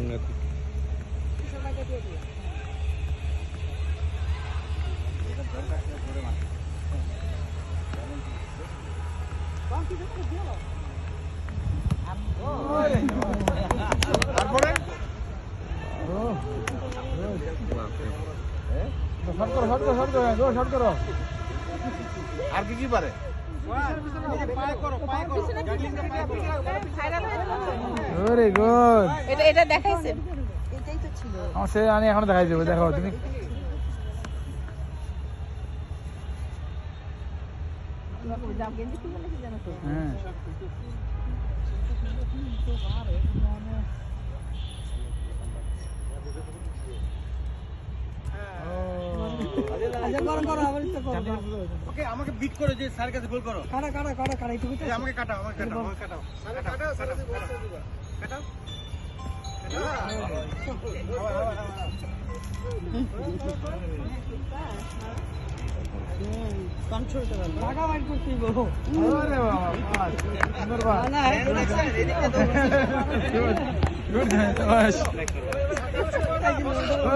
সাংঘাতিক আর কি কি পারে? পায় করো পায় করো। Very good. এটা এটা দেখাইছে? আমার সে আমি এখনও দেখাই দেবো দেখো তুমি। হ্যাঁ ওকে আমাকে বিট করে যে স্যার কাছে গোল করো। কাটা কাটা কাটা কাটা একটু আমাকে কাটাও আমাকে কাটাও আমাকে কাটাও কাটাও কাটাও কাটাও আরে বাবা বাস সুন্দর বাস গুড গুড